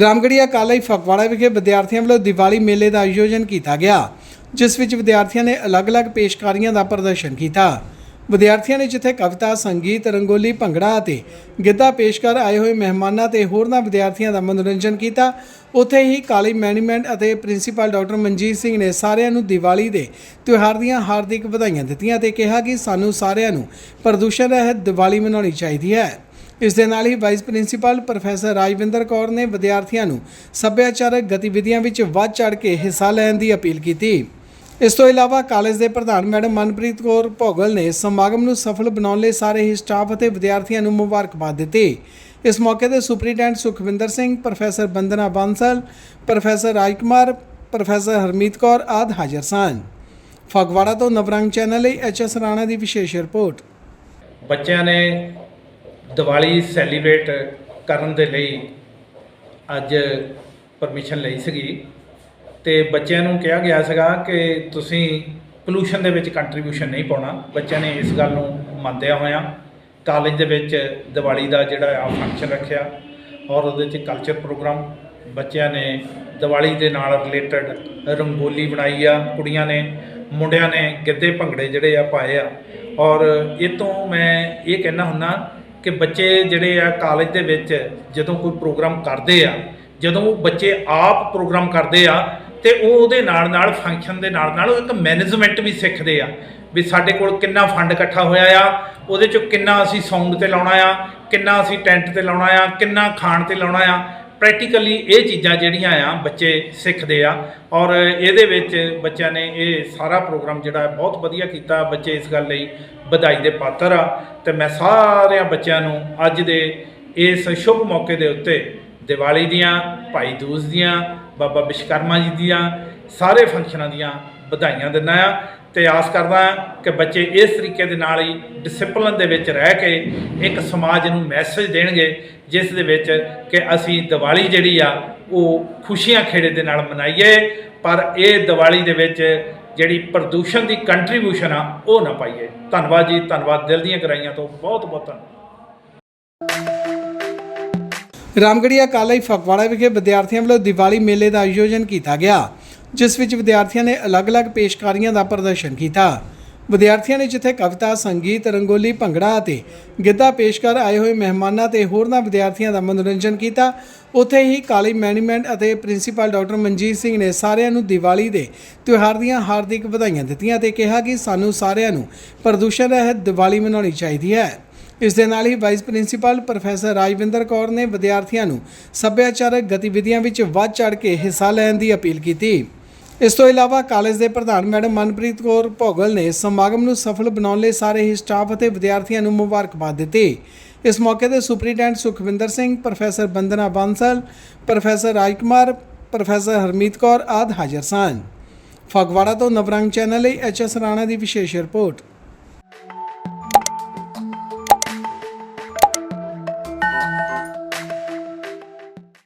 Ramgarhia college Phagwara ਵਿਖੇ ਵਿਦਿਆਰਥੀਆਂ ਵੱਲੋਂ ਦੀਵਾਲੀ ਮੇਲੇ ਦਾ ਆਯੋਜਨ ਕੀਤਾ ਗਿਆ, ਜਿਸ ਵਿੱਚ ਵਿਦਿਆਰਥੀਆਂ ਨੇ ਅਲੱਗ-ਅਲੱਗ ਪੇਸ਼ਕਾਰੀਆਂ ਦਾ ਪ੍ਰਦਰਸ਼ਨ ਕੀਤਾ। ਵਿਦਿਆਰਥੀਆਂ ਨੇ ਜਿੱਥੇ ਕਵਿਤਾ, ਸੰਗੀਤ, ਰੰਗੋਲੀ, ਭੰਗੜਾ ਅਤੇ ਗਿੱਧਾ ਪੇਸ਼ ਕਰ ਆਏ ਹੋਏ ਮਹਿਮਾਨਾਂ ਤੇ ਹੋਰਨਾਂ ਵਿਦਿਆਰਥੀਆਂ ਦਾ ਮਨੋਰੰਜਨ ਕੀਤਾ, ਉੱਥੇ ਹੀ ਕਾਲਜ ਮੈਨੇਜਮੈਂਟ ਅਤੇ ਪ੍ਰਿੰਸੀਪਲ ਡਾਕਟਰ ਮਨਜੀਤ ਸਿੰਘ ਨੇ ਸਾਰਿਆਂ ਨੂੰ ਦੀਵਾਲੀ ਦੇ ਤਿਉਹਾਰ ਦੀਆਂ ਹਾਰਦਿਕ ਵਧਾਈਆਂ ਦਿੱਤੀਆਂ ਤੇ ਕਿਹਾ ਕਿ ਸਾਨੂੰ ਸਾਰਿਆਂ ਨੂੰ ਪ੍ਰਦੂਸ਼ਣ ਰਹਿਤ ਦੀਵਾਲੀ ਮਨਾਉਣੀ ਚਾਹੀਦੀ ਹੈ। ਇਸ ਦੇ ਨਾਲ ਹੀ vice principal professor Rajwinder Kaur ਨੇ ਵਿਦਿਆਰਥੀਆਂ ਨੂੰ ਸੱਭਿਆਚਾਰਕ ਗਤੀਵਿਧੀਆਂ ਵਿੱਚ ਵੱਧ ਚੜ ਕੇ ਹਿੱਸਾ ਲੈਣ ਦੀ ਅਪੀਲ ਕੀਤੀ। ਇਸ ਤੋਂ ਇਲਾਵਾ ਕਾਲਜ ਦੇ ਪ੍ਰਧਾਨ ਮੈਡਮ ਮਨਪ੍ਰੀਤ ਕੌਰ ਭੋਗਲ ਨੇ ਸਮਾਗਮ ਨੂੰ ਸਫਲ ਬਣਾਉਣ ਲਈ ਸਾਰੇ ਹੀ ਸਟਾਫ ਅਤੇ ਵਿਦਿਆਰਥੀਆਂ ਨੂੰ ਮੁਬਾਰਕਬਾਦ ਦਿੱਤੀ। ਇਸ ਮੌਕੇ ਤੇ superintendent Sukhwinder Singh, professor Bandana Bansal, professor Rajkumar, professor Harmeet Kaur ਆਦਿ ਹਾਜ਼ਰ ਸਨ। ਫਗਵਾੜਾ ਤੋਂ ਨਵਰੰਗ ਚੈਨਲ ਲਈ ਐਚਐਸ ਰਾਣਾ ਦੀ ਵਿਸ਼ੇਸ਼ ਰਿਪੋਰਟ। ਬੱਚਿਆਂ ਨੇ ਦੀਵਾਲੀ ਸੈਲੀਬ੍ਰੇਟ ਕਰਨ ਦੇ ਲਈ ਅੱਜ ਪਰਮਿਸ਼ਨ ਲਈ ਸੀਗੀ। ਤੇ ਬੱਚਿਆਂ ਨੂੰ ਕਿਹਾ ਗਿਆ ਸੀਗਾ ਕਿ ਤੁਸੀਂ ਪੋਲੂਸ਼ਨ ਦੇ ਵਿੱਚ ਕੰਟਰੀਬਿਊਸ਼ਨ ਨਹੀਂ ਪਾਉਣਾ। ਬੱਚਿਆਂ ਨੇ ਇਸ ਗੱਲ ਨੂੰ ਮੰਨਦਿਆਂ ਹੋਇਆ ਕਾਲਜ ਦੇ ਵਿੱਚ ਦੀਵਾਲੀ ਦਾ ਜਿਹੜਾ ਆ ਫੰਕਸ਼ਨ ਰੱਖਿਆ ਔਰ ਉਹਦੇ 'ਚ ਕਲਚਰ ਪ੍ਰੋਗਰਾਮ ਬੱਚਿਆਂ ਨੇ ਦੀਵਾਲੀ ਦੇ ਨਾਲ ਰਿਲੇਟਡ ਰੰਗੋਲੀ ਬਣਾਈ ਆ, ਕੁੜੀਆਂ ਨੇ, ਮੁੰਡਿਆਂ ਨੇ ਗਿੱਧੇ ਭੰਗੜੇ ਜਿਹੜੇ ਆ ਪਾਏ ਆ। ਔਰ ਇਹ ਤੋਂ ਮੈਂ ਇਹ ਕਹਿਣਾ ਹੁੰਨਾ ਕਿ ਬੱਚੇ ਜਿਹੜੇ ਆ ਕਾਲਜ ਦੇ ਵਿੱਚ ਜਦੋਂ ਕੋਈ ਪ੍ਰੋਗਰਾਮ ਕਰਦੇ ਆ, ਜਦੋਂ ਉਹ ਬੱਚੇ ਆਪ ਪ੍ਰੋਗਰਾਮ ਕਰਦੇ ਆ, ਤੇ ਉਹ ਉਹਦੇ ਨਾਲ ਨਾਲ ਫੰਕਸ਼ਨ ਦੇ ਨਾਲ ਨਾਲ ਉਹ ਇੱਕ ਮੈਨੇਜਮੈਂਟ ਵੀ ਸਿੱਖਦੇ ਆ ਵੀ ਸਾਡੇ ਕੋਲ ਕਿੰਨਾ ਫੰਡ ਇਕੱਠਾ ਹੋਇਆ ਆ, ਉਹਦੇ ਚੋਂ ਕਿੰਨਾ ਅਸੀਂ ਸਾਊਂਡ ਤੇ ਲਾਉਣਾ ਆ, ਕਿੰਨਾ ਅਸੀਂ ਟੈਂਟ ਤੇ ਲਾਉਣਾ ਆ, ਕਿੰਨਾ ਖਾਣ ਤੇ ਲਾਉਣਾ ਆ ਪ੍ਰੈਕਟੀਕਲੀ ਇਹ ਚੀਜ਼ਾਂ ਜਿਹੜੀਆਂ ਆ ਬੱਚੇ ਸਿੱਖਦੇ ਆ ਔਰ ਇਹਦੇ ਵਿੱਚ ਬੱਚਿਆਂ ਨੇ ਇਹ ਸਾਰਾ ਪ੍ਰੋਗਰਾਮ ਜਿਹੜਾ ਬਹੁਤ ਵਧੀਆ ਕੀਤਾ, ਬੱਚੇ ਇਸ ਗੱਲ ਲਈ ਵਧਾਈ ਦੇ ਪਾਤਰ ਆ ਤੇ ਮੈਂ ਸਾਰਿਆਂ ਬੱਚਿਆਂ ਨੂੰ ਅੱਜ ਦੇ ਇਸ ਸ਼ੁਭ ਮੌਕੇ ਦੇ ਉੱਤੇ ਦੀਵਾਲੀ ਦੀਆਂ, ਭਾਈ ਦੂਜ ਦੀਆਂ, ਬਾਬਾ ਵਿਸ਼ਕਰਮਾ ਜੀ ਦੀਆਂ, ਸਾਰੇ ਫੰਕਸ਼ਨਾਂ ਦੀਆਂ ਵਧਾਈਆਂ ਦਿੰਦਾ ਆ। ਤੇ ਆਸ ਕਰਦਾ ਹਾਂ ਕਿ ਬੱਚੇ ਇਸ ਤਰੀਕੇ ਦੇ ਨਾਲ ਹੀ ਡਿਸਪਲਿਨ ਦੇ ਵਿੱਚ ਰਹਿ ਕੇ ਇੱਕ ਸਮਾਜ ਨੂੰ ਮੈਸੇਜ ਦੇਣਗੇ, ਜਿਸ ਦੇ ਵਿੱਚ ਕਿ ਅਸੀਂ ਦੀਵਾਲੀ ਜਿਹੜੀ ਆ, ਉਹ ਖੁਸ਼ੀਆਂ ਖੇੜੇ ਦੇ ਨਾਲ ਮਨਾਈਏ, ਪਰ ਇਹ ਦੀਵਾਲੀ ਦੇ ਵਿੱਚ ਜਿਹੜੀ ਪ੍ਰਦੂਸ਼ਣ ਦੀ ਕੰਟਰੀਬਿਊਸ਼ਨ ਆ, ਉਹ ਨਾ ਪਾਈਏ। ਧੰਨਵਾਦ ਜੀ, ਧੰਨਵਾਦ ਦਿਲ ਦੀਆਂ ਗਰਾਈਆਂ ਤੋਂ, ਬਹੁਤ ਬਹੁਤ ਧੰਨਵਾਦ। ਰਾਮਗੜੀਆ ਕਾਲਜ ਫਗਵਾੜਾ ਵਿਖੇ ਵਿਦਿਆਰਥੀਆਂ ਵੱਲੋਂ ਦੀਵਾਲੀ ਮੇਲੇ ਦਾ ਆਯੋਜਨ ਕੀਤਾ ਗਿਆ। ਜਿਸ ਵਿੱਚ ਵਿਦਿਆਰਥੀਆਂ ਨੇ ਅਲੱਗ-ਅਲੱਗ ਪੇਸ਼ਕਾਰੀਆਂ ਦਾ ਪ੍ਰਦਰਸ਼ਨ ਕੀਤਾ। ਵਿਦਿਆਰਥੀਆਂ ਨੇ ਜਿੱਥੇ ਕਵਿਤਾ, ਸੰਗੀਤ, ਰੰਗੋਲੀ, ਭੰਗੜਾ ਅਤੇ ਗਿੱਧਾ ਪੇਸ਼ ਕਰ ਆਏ ਹੋਏ ਮਹਿਮਾਨਾਂ ਤੇ ਹੋਰਨਾਂ ਵਿਦਿਆਰਥੀਆਂ ਦਾ ਮਨੋਰੰਜਨ ਕੀਤਾ। ਉੱਥੇ ਹੀ ਕਾਲਜ ਮੈਨੇਜਮੈਂਟ ਅਤੇ ਪ੍ਰਿੰਸੀਪਲ ਡਾਕਟਰ ਮਨਜੀਤ ਸਿੰਘ ਨੇ ਸਾਰਿਆਂ ਨੂੰ ਦੀਵਾਲੀ ਦੇ ਤਿਉਹਾਰ ਦੀਆਂ ਹਾਰਦਿਕ ਵਧਾਈਆਂ ਦਿੱਤੀਆਂ ਤੇ ਕਿਹਾ ਕਿ ਸਾਨੂੰ ਸਾਰਿਆਂ ਨੂੰ ਪ੍ਰਦੂਸ਼ਣ ਰਹਿਤ ਦੀਵਾਲੀ ਮਨਾਉਣੀ ਚਾਹੀਦੀ ਹੈ। ਇਸ ਦੇ ਨਾਲ ਹੀ vice principal professor Rajwinder Kaur ਨੇ ਵਿਦਿਆਰਥੀਆਂ ਨੂੰ ਸੱਭਿਆਚਾਰਕ ਗਤੀਵਿਧੀਆਂ ਵਿੱਚ ਵੱਧ ਚੜ ਕੇ ਹਿੱਸਾ ਲੈਣ ਦੀ ਅਪੀਲ ਕੀਤੀ। ਇਸ ਤੋਂ ਇਲਾਵਾ ਕਾਲਜ ਦੇ ਪ੍ਰਧਾਨ ਮੈਡਮ ਮਨਪ੍ਰੀਤ ਕੌਰ ਭੋਗਲ ਨੇ ਸਮਾਗਮ ਨੂੰ ਸਫਲ ਬਣਾਉਣ ਲਈ ਸਾਰੇ ਹੀ ਸਟਾਫ ਅਤੇ ਵਿਦਿਆਰਥੀਆਂ ਨੂੰ ਮੁਬਾਰਕਬਾਦ ਦਿੱਤੀ। ਇਸ ਮੌਕੇ ਤੇ superintendent Sukhwinder Singh, professor Bandana Bansal, professor Rajkumar, professor Harmeet Kaur ਆਦਿ ਹਾਜ਼ਰ ਸਨ। ਫਗਵਾੜਾ ਤੋਂ ਨਵਰੰਗ ਚੈਨਲ ਲਈ ਐਚਐਸ ਰਾਣਾ ਦੀ ਵਿਸ਼ੇਸ਼ ਰਿਪੋਰਟ।